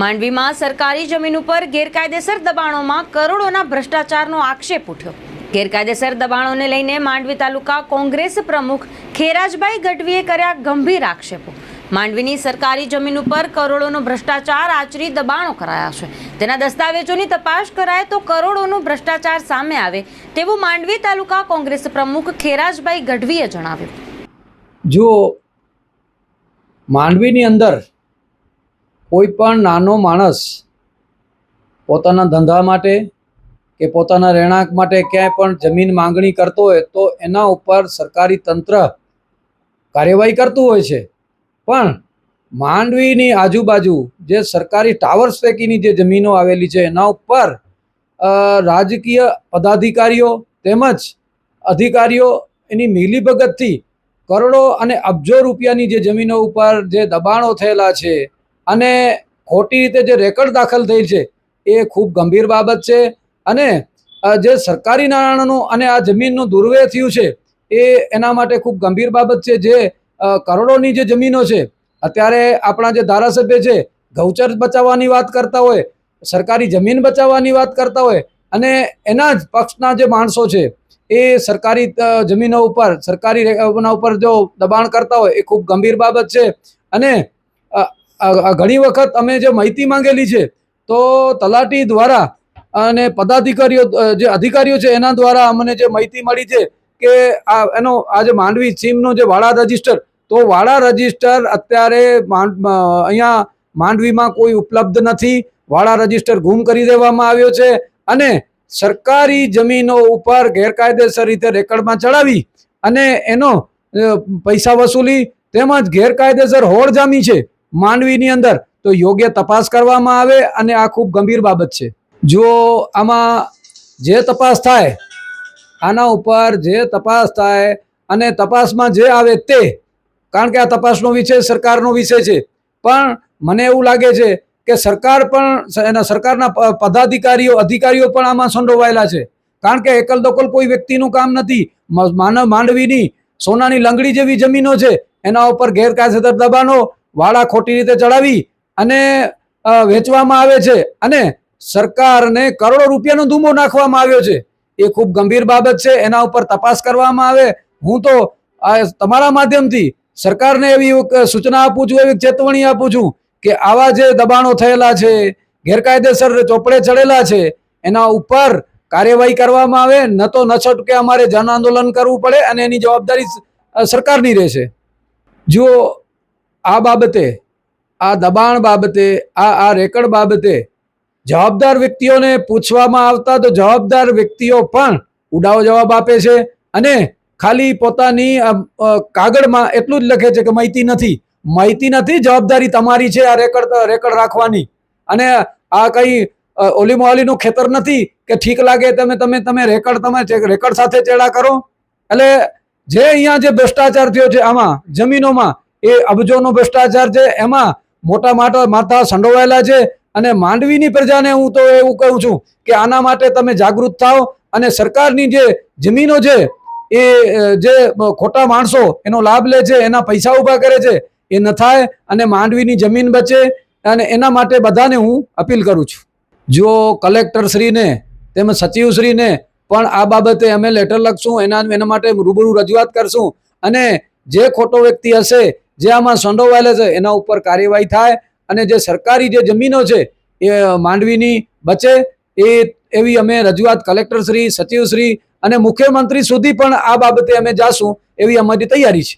માંડવીમાં સરકારી જમીન ઉપર ગેરકાયદેસર દબાણોમાં કરોડોના ભ્રષ્ટાચારનો આક્ષેપ ઉઠ્યો. ગેરકાયદેસર દબાણોને લઈને માંડવી તાલુકા કોંગ્રેસ પ્રમુખ ખેરાજભાઈ ગઢવીએ કર્યા ગંભીર આક્ષેપો. માંડવીની સરકારી જમીન ઉપર કરોડોનો ભ્રષ્ટાચાર આચરી દબાણો કરાયા છે. તેના દસ્તાવેજોની તપાસ કરાય તો કરોડોનો ભ્રષ્ટાચાર સામે આવે તેવું માંડવી તાલુકા કોંગ્રેસ પ્રમુખ ખેરાજભાઈ ગઢવીએ જણાવ્યું. જો માંડવીની અંદર કોઈ પણ નાનો માણસ પોતાના ધંધા માટે કે પોતાના રહેણાંક માટે ક્યાંય પણ જમીન માંગણી કરતો હોય તો એના ઉપર સરકારી તંત્ર કાર્યવાહી કરતું હોય છે. પણ માંડવીની આજુબાજુ જે સરકારી ટાવર્સ પૈકીની જે જમીનો આવેલી છે, એના ઉપર રાજકીય પદાધિકારીઓ તેમજ અધિકારીઓ એની મિલીભગતથી કરોડો અને અબજો રૂપિયાની જે જમીનો ઉપર જે દબાણો થયેલા છે અને ખોટી રીતે જે રેકર્ડ દાખલ થઈ છે, એ ખૂબ ગંભીર બાબત છે. અને જે સરકારી નાણાંનું અને આ જમીનનું દુર્વ્યય થયું છે, એ એના માટે ખૂબ ગંભીર બાબત છે. જે કરોડોની જે જમીનો છે, અત્યારે આપણા જે ધારાસભ્ય છે, ગૌચર બચાવવાની વાત કરતા હોય, સરકારી જમીન બચાવવાની વાત કરતા હોય, અને એના જ પક્ષના જે માણસો છે, એ સરકારી જમીનો ઉપર, સરકારી એના ઉપર જો દબાણ કરતા હોય, એ ખૂબ ગંભીર બાબત છે. અને ઘણી વખત અમે જે માહિતી માંગેલી છે, તો તલાટી દ્વારા અને પદાધિકારીઓ જે અધિકારીઓ છે, એના દ્વારા અમને જે માહિતી મળી છે કે આ એનો, આ જે માંડવી સીમનો જે વાડા રજિસ્ટર, તો વાડા રજિસ્ટર અત્યારે અહીંયા માંડવીમાં કોઈ ઉપલબ્ધ નથી. વાડા રજિસ્ટર ગુમ કરી દેવામાં આવ્યો છે અને સરકારી જમીનો ઉપર ગેરકાયદેસર રીતે રેકર્ડમાં ચડાવી અને એનો પૈસા વસૂલી, તેમજ ગેરકાયદેસર હોડ જામી છે. માંડવીની અંદર તો યોગ્ય તપાસ કરવામાં આવે અને આ ખૂબ ગંભીર બાબત છે. જો આમાં જે તપાસ થાય, આના ઉપર જે તપાસ થાય અને તપાસમાં જે આવે તે, કારણ કે આ તપાસનો વિષય સરકારનો વિષય છે. પણ મને એવું લાગે છે કે સરકાર પણ, એના સરકારના પદાધિકારીઓ, અધિકારીઓ પણ આમાં સંડોવાયેલા છે. કારણ કે એકલ દોકલ કોઈ વ્યક્તિનું કામ નથી. માનવ માંડવીની સોનાની લંગડી જેવી જમીનો છે, એના ઉપર ગેરકાયદેસર દબાણો વાડા ખોટી રીતે ચડાવી અને વેચવામાં આવે છે અને સરકારને કરોડો રૂપિયાનો ધૂમો નાખવામાં આવ્યો છે. એ ખૂબ ગંભીર બાબત છે, એના ઉપર તપાસ કરવામાં આવે. હું તો તમારા માધ્યમથી સરકારને એવી સૂચના આપું છું, એવી ચેતવણી આપું છું કે આવા જે દબાણો થયેલા છે, ગેરકાયદેસર ચોપડે ચડેલા છે, એના ઉપર કાર્યવાહી કરવામાં આવે, ન તો ન છટકે અમારે જન આંદોલન કરવું પડે અને એની જવાબદારી સરકારની રહેશે. જો આ બાબતે, આ દબાણ બાબતે, આ આ રેકર્ડ બાબતે જવાબદાર વ્યક્તિઓને પૂછવામાં આવતા તો જવાબદાર વ્યક્તિઓ પણ ઉડાવ જવાબ આપે છે અને ખાલી પોતાની કાગળમાં એટલું જ લખે છે કે માહિતી નથી. માહિતી નથી, જવાબદારી તમારી છે આ રેકર્ડ રેકર્ડ રાખવાની. અને આ કંઈ ઓલી મોલીનું ખેતર નથી કે ઠીક લાગે તમે તમે તમે રેકર્ડ તમે રેકર્ડ સાથે ચેડા કરો? એટલે જે અહીંયા જે ભ્રષ્ટાચાર થયો છે આમાં, જમીનોમાં એ અબજોનો ભ્રષ્ટાચાર છે. એમાં મોટા મોટા માથા સંડોવાયેલા છે અને માંડવીની પ્રજાને હું તો એવું કહું છું કે આના માટે તમે જાગૃત થાઓ અને સરકારની જે જમીનો છે, એ જે ખોટા માણસો એનો લાભ લે છે, એના પૈસા ઊભા કરે છે, એ ન થાય અને માંડવીની જમીન બચે અને એના માટે બધાને હું અપીલ કરું છું. જો કલેક્ટરશ્રીને તેમજ સચિવશ્રીને પણ આ બાબતે અમે લેટર લખશું, એના એના માટે રૂબરૂ રજૂઆત કરશું અને જે ખોટો વ્યક્તિ હશે જે આમાં સંડોવાયેલા છે, એના ઉપર કાર્યવાહી થાય અને જે સરકારી જે જમીનો છે, એ માંડવીની બચે. એ એવી અમે રજૂઆત કલેક્ટરશ્રી, સચિવશ્રી અને મુખ્યમંત્રી સુધી પણ આ બાબતે અમે જાશું એવી અમારી તૈયારી છે.